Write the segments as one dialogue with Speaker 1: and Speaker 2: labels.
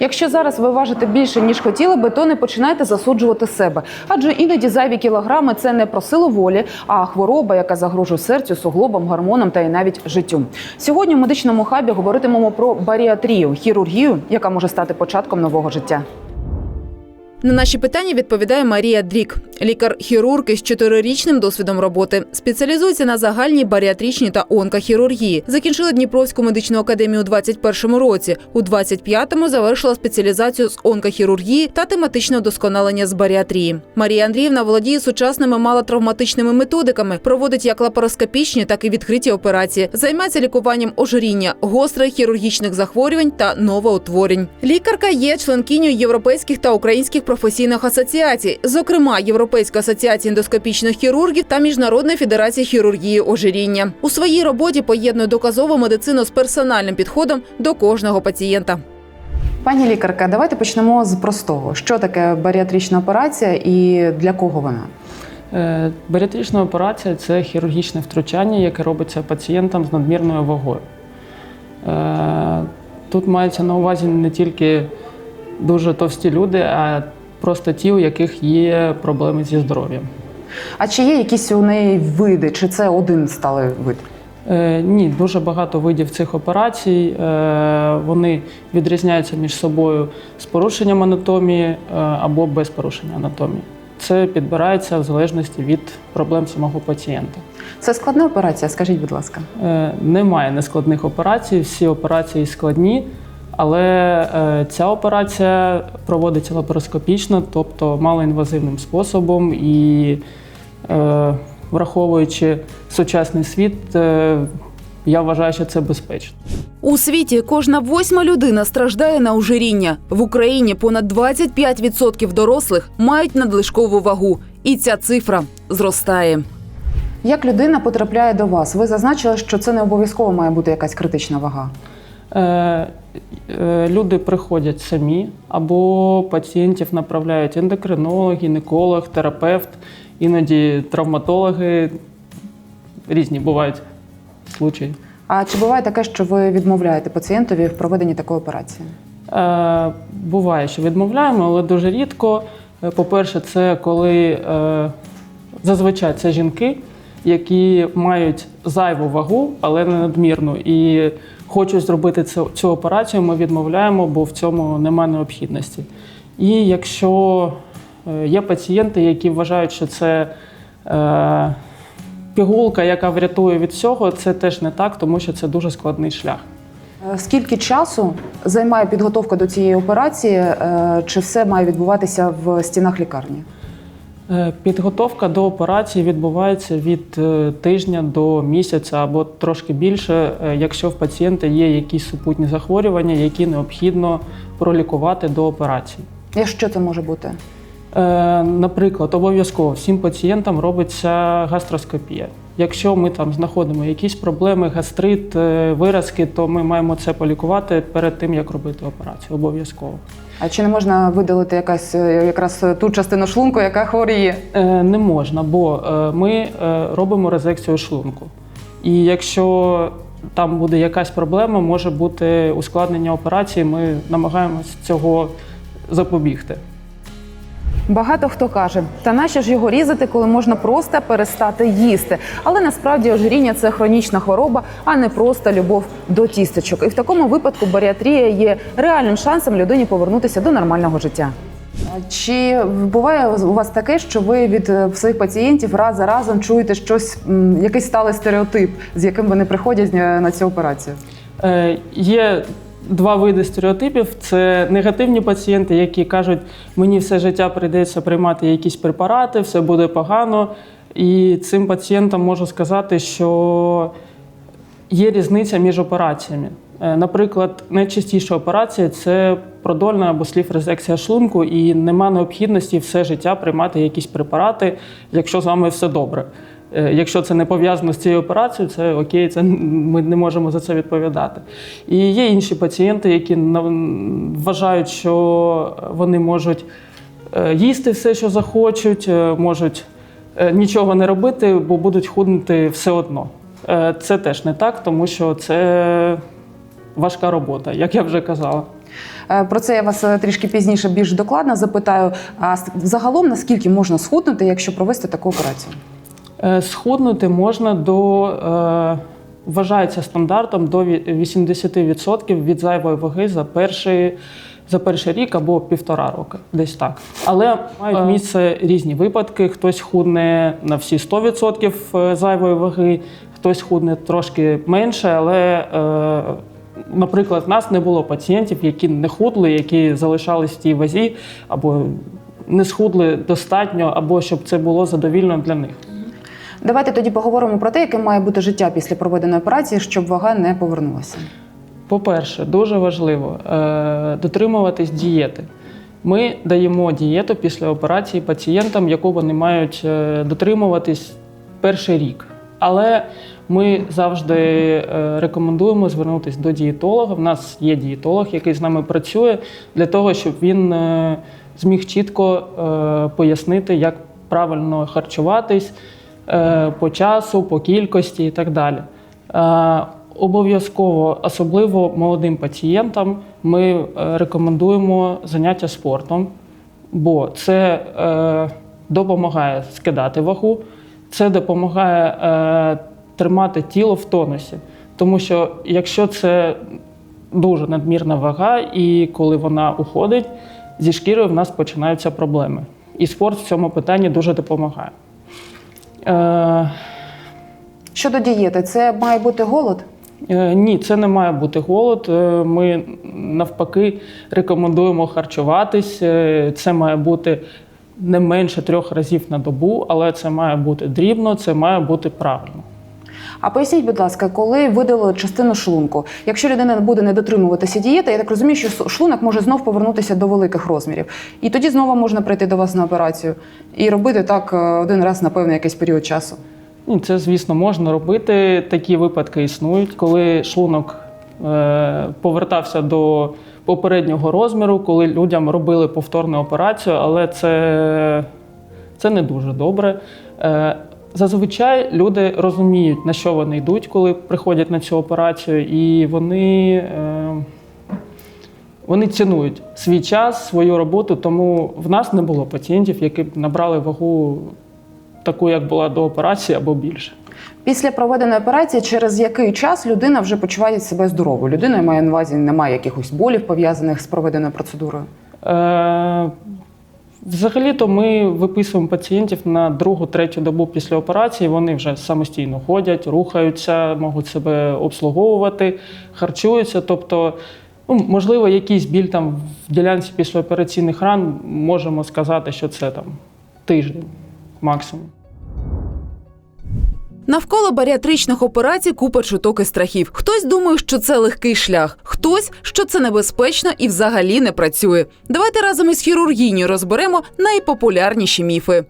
Speaker 1: Якщо зараз ви важите більше ніж хотіли би, то не починайте засуджувати себе. Адже іноді зайві кілограми це не про силу волі, а хвороба, яка загрожує серцю, суглобам, гормонам та й навіть життю. Сьогодні в медичному хабі говоритимемо про баріатрію, хірургію, яка може стати початком нового життя. На наші питання відповідає Марія Дрік, лікар-хірург із чотирирічним досвідом роботи. Спеціалізується на загальній баріатричній та онкохірургії. Закінчила Дніпровську медичну академію у 21-му році. У 25-му завершила спеціалізацію з онкохірургії та тематичне удосконалення з баріатрії. Марія Андріївна володіє сучасними малотравматичними методиками, проводить як лапароскопічні, так і відкриті операції. Займається лікуванням ожиріння, гострих хірургічних захворювань та новоутворень. Лікарка є членкинею європейських та українських професійних асоціацій, зокрема Європейська асоціація ендоскопічних хірургів та Міжнародної федерації хірургії ожиріння. У своїй роботі поєднує доказову медицину з персональним підходом до кожного пацієнта. Пані лікарка, давайте почнемо з простого. Що таке баріатрична операція і для кого вона?
Speaker 2: Е, Баріатрична операція це хірургічне втручання, яке робиться пацієнтам з надмірною вагою. Е, Тут мається на увазі не тільки дуже товсті люди, а просто ті, у яких є проблеми зі здоров'ям.
Speaker 1: А чи є якісь у неї види, чи це один сталий вид?
Speaker 2: Е, Ні, дуже багато видів цих операцій. Е, Вони відрізняються між собою з порушенням анатомії е, або без порушення анатомії. Це підбирається в залежності від проблем самого пацієнта.
Speaker 1: Це складна операція, скажіть, будь ласка.
Speaker 2: Е, Немає нескладних операцій, всі операції складні, але е, ця операція проводиться лапароскопічно, тобто малоінвазивним способом і е, враховуючи сучасний світ, е, я вважаю, що це безпечно.
Speaker 1: У світі кожна восьма людина страждає на ожиріння. В Україні понад 25% дорослих мають надлишкову вагу, і ця цифра зростає. Як людина потрапляє до вас? Ви зазначили, що це не обов'язково має бути якась критична вага.
Speaker 2: Е, Люди приходять самі, або пацієнтів направляють ендокринолог, гінеколог, терапевт, іноді травматологи. Різні бувають случаї.
Speaker 1: А чи буває таке, що ви відмовляєте пацієнтові в проведенні такої операції?
Speaker 2: Е, Буває, що відмовляємо, але дуже рідко. Е, По-перше, це коли е, зазвичай це жінки, які мають зайву вагу, але не надмірну. І хочуть зробити цю, цю операцію, ми відмовляємо, бо в цьому немає необхідності. І якщо е, є пацієнти, які вважають, що це е, пігулка, яка врятує від всього, це теж не так, тому що це дуже складний шлях.
Speaker 1: Е, Скільки часу займає підготовка до цієї операції? Е, Чи все має відбуватися в стінах лікарні?
Speaker 2: Е, Підготовка до операції відбувається від е, тижня до місяця або трошки більше, е, якщо в пацієнта є якісь супутні захворювання, які необхідно пролікувати до операції.
Speaker 1: І що це може бути?
Speaker 2: Наприклад, обов'язково всім пацієнтам робиться гастроскопія. Якщо ми там знаходимо якісь проблеми, гастрит, е, виразки, то ми маємо це полікувати перед тим, як робити операцію. Обов'язково.
Speaker 1: А чи не можна видалити якась е, якраз ту частину шлунку, яка хворіє?
Speaker 2: Е, Не можна, бо е, ми е, робимо резекцію шлунку. І якщо там буде якась проблема, може бути ускладнення операції, ми намагаємось цього запобігти.
Speaker 1: Багато хто каже, та нащо ж його різати, коли можна просто перестати їсти. Але насправді ожиріння це хронічна хвороба, а не просто любов до тістечок. І в такому випадку баріатрія є реальним шансом людині повернутися до нормального життя. Чи буває у вас таке, що ви від е, своїх пацієнтів раз за разом чуєте щось, якийсь сталий стереотип, з яким вони приходять е, на цю операцію?
Speaker 2: Е, Є два види стереотипів: це негативні пацієнти, які кажуть, мені все життя прийдеться приймати якісь препарати, все буде погано. І цим пацієнтам можу сказати, що є різниця між операціями. Е, Наприклад, найчастіша операція це продольна або слів-резекція шлунку, і нема необхідності все життя приймати якісь препарати, якщо з вами все добре. Е, Якщо це не пов'язано з цією операцією, це окей, це ми не можемо за це відповідати. І є інші пацієнти, які вважають, що вони можуть е, їсти все, що захочуть, е, можуть нічого не робити, бо будуть худнути все одно. Це теж не так, тому що це важка робота, як я вже казала.
Speaker 1: Про це я вас трішки пізніше більш докладно запитаю. А загалом наскільки можна схуднути, якщо провести таку операцію?
Speaker 2: Е, Схуднути можна до е, вважається стандартом до 80% від зайвої ваги за перший, за перший рік або півтора роки, десь так. Але мають місце різні випадки. Хтось худне на всі 100% зайвої ваги, хтось худне трошки менше, але. Е, Наприклад, в нас не було пацієнтів, які не худли, які залишались в тій вазі, або не схудли достатньо, або щоб це було задовільно для них.
Speaker 1: Давайте тоді поговоримо про те, яке має бути життя після проведеної операції, щоб вага не повернулася.
Speaker 2: По-перше, дуже важливо е, дотримуватись дієти. Ми даємо дієту після операції пацієнтам, яку вони мають е, дотримуватись перший рік. Але ми завжди е, рекомендуємо звернутися до дієтолога. В нас є дієтолог, який з нами працює для того, щоб він е, зміг чітко пояснити, як правильно харчуватись по часу, по кількості і так далі. Е, Обов'язково, особливо молодим пацієнтам, ми е, рекомендуємо заняття спортом, бо це е, допомагає скидати вагу, це допомагає е, тримати тіло в тонусі. Тому що якщо це дуже надмірна вага, і коли вона уходить, зі шкірою в нас починаються проблеми. І спорт в цьому питанні дуже допомагає. Е,
Speaker 1: Щодо дієти, це має бути голод?
Speaker 2: Е, Ні, це не має бути голод. Е, Ми навпаки рекомендуємо харчуватись. Е, Це має бути не менше трьох разів на добу, але це має бути дрібно, це має бути правильно.
Speaker 1: А поясніть, будь ласка, коли видалили частину шлунку, якщо людина буде не дотримуватися дієти, я так розумію, що шлунок може знов повернутися до великих розмірів. І тоді знову можна прийти до вас на операцію і робити так е, один раз на певний якийсь період часу.
Speaker 2: Ні, це, звісно, можна робити. Такі випадки існують, коли шлунок е, повертався до попереднього розміру, коли людям робили повторну операцію, але це, це не дуже добре. Зазвичай люди розуміють, на що вони йдуть, коли приходять на цю операцію, і вони. Е, вони цінують свій час, свою роботу, тому в нас не було пацієнтів, які б набрали вагу таку, як була до операції, або більше.
Speaker 1: Після проведеної операції, через який час людина вже почуває себе здоровою? Людина я маю на увазі, немає якихось болів пов'язаних з проведеною процедурою.
Speaker 2: Е, Взагалі-то ми виписуємо пацієнтів на другу-третю добу після операції. Вони вже самостійно ходять, рухаються, можуть себе обслуговувати, харчуються. Тобто, ну, можливо, якийсь біль там в ділянці післяопераційних ран можемо сказати, що це там тиждень максимум.
Speaker 3: Навколо баріатричних операцій купа чуток і страхів. Хтось думає, що це легкий шлях, хтось, що це небезпечно і взагалі не працює. Давайте разом із хірургінею розберемо найпопулярніші міфи.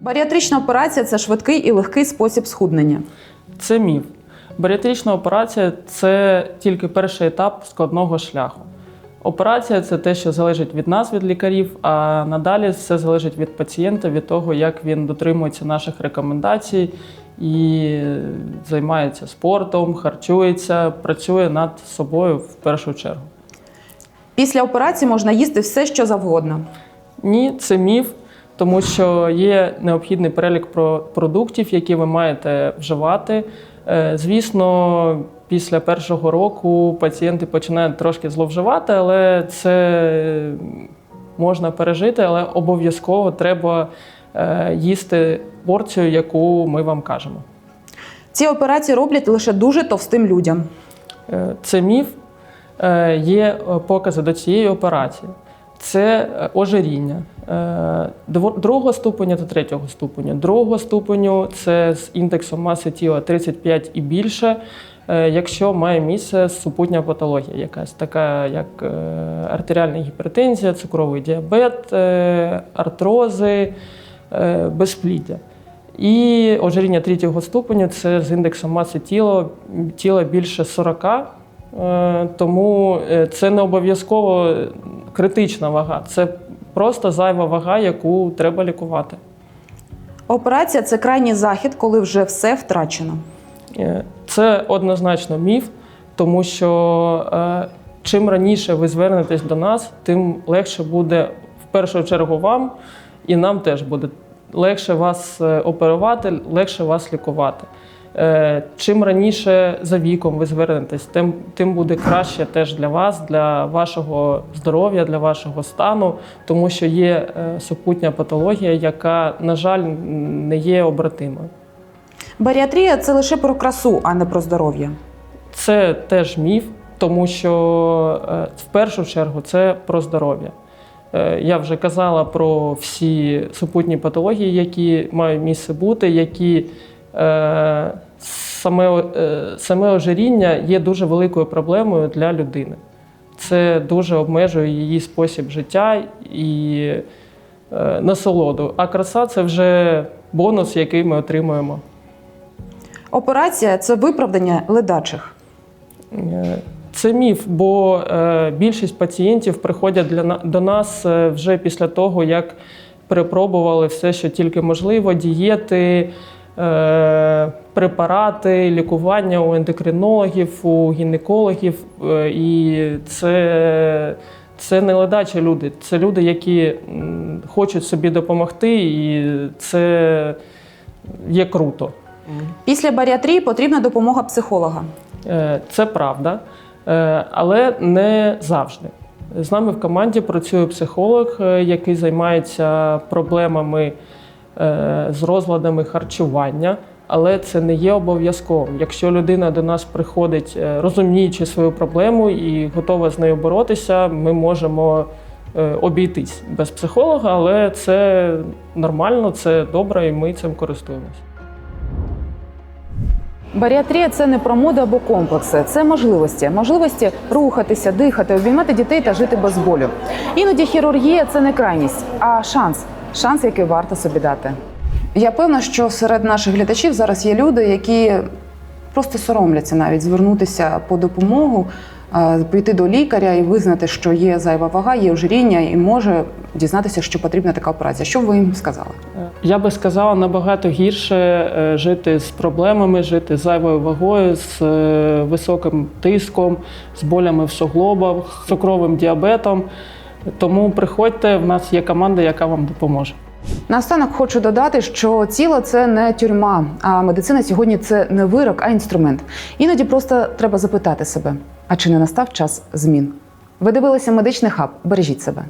Speaker 1: Баріатрична операція це швидкий і легкий спосіб схуднення.
Speaker 2: Це міф. Баріатрична операція це тільки перший етап складного шляху. Операція це те, що залежить від нас, від лікарів, а надалі все залежить від пацієнта, від того, як він дотримується наших рекомендацій і займається спортом, харчується, працює над собою в першу чергу.
Speaker 1: Після операції можна їсти все, що завгодно.
Speaker 2: Ні, це міф, тому що є необхідний перелік продуктів, які ви маєте вживати. Е, Звісно, після першого року пацієнти починають трошки зловживати, але це можна пережити, але обов'язково треба їсти порцію, яку ми вам кажемо.
Speaker 1: Ці операції роблять лише дуже товстим людям.
Speaker 2: Е, Це міф. Е, Є е, покази до цієї операції. Це е, ожиріння е, другого ступеня та третього ступеня. Другого ступеню це з індексом маси тіла 35 і більше, е, якщо має місце супутня патологія, якась така, як е, артеріальна гіпертензія, цукровий діабет, е, артрози, е, безпліддя. І ожиріння третього ступеню це з індексом маси тіла, тіла більше 40. Е, Тому е, це не обов'язково критична вага, це просто зайва вага, яку треба лікувати.
Speaker 1: Операція це крайній захід, коли вже все втрачено.
Speaker 2: Е, Це однозначно міф, тому що е, чим раніше ви звернетесь до нас, тим легше буде в першу чергу вам, і нам теж буде легше вас е, оперувати, легше вас лікувати. Е, Чим раніше за віком ви звернетесь, тим, тим буде краще теж для вас, для вашого здоров'я, для вашого стану, тому що є е, супутня патологія, яка, на жаль, не є обратимою.
Speaker 1: Баріатрія це лише про красу, а не про здоров'я.
Speaker 2: Це теж міф, тому що в першу чергу це про здоров'я. Е, Я вже казала про всі супутні патології, які мають місце бути, які е, саме, е, саме ожиріння є дуже великою проблемою для людини. Це дуже обмежує її спосіб життя і насолоду. А краса це вже бонус, який ми отримуємо.
Speaker 1: Операція це виправдання ледачих.
Speaker 2: Це міф, бо е, більшість пацієнтів приходять для, до нас е, вже після того, як перепробували все, що тільки можливо, дієти, е, препарати, лікування у ендокринологів, у гінекологів. І це, це не ледачі люди, це люди, які хочуть собі допомогти, і це є круто.
Speaker 1: Після баріатрії потрібна допомога психолога.
Speaker 2: Це правда, але не завжди. З нами в команді працює психолог, е, який займається проблемами е, з розладами харчування, але це не є обов'язковим. Якщо людина до нас приходить, е, розуміючи свою проблему і готова з нею боротися, ми можемо е, обійтись без психолога, але це нормально, це добре, і ми цим користуємося.
Speaker 1: Баріатрія це не про моду або комплекси, це можливості. Можливості рухатися, дихати, обіймати дітей та жити без болю. Іноді хірургія це не крайність, а шанс. Шанс, який варто собі дати. Я певна, що серед наших глядачів зараз є люди, які просто соромляться навіть звернутися по допомогу, піти до лікаря і визнати, що є зайва вага, є ожиріння, і може дізнатися, що потрібна така операція. Що б ви їм сказали?
Speaker 2: Я би сказала, набагато гірше е, жити з проблемами, жити з зайвою вагою, з е, високим тиском, з болями в суглобах, з цукровим діабетом. Тому приходьте, в нас є команда, яка вам допоможе.
Speaker 1: Наостанок хочу додати, що тіло це не тюрма, а медицина сьогодні це не вирок, а інструмент. Іноді просто треба запитати себе: а чи не настав час змін? Ви дивилися медичний хаб? Бережіть себе.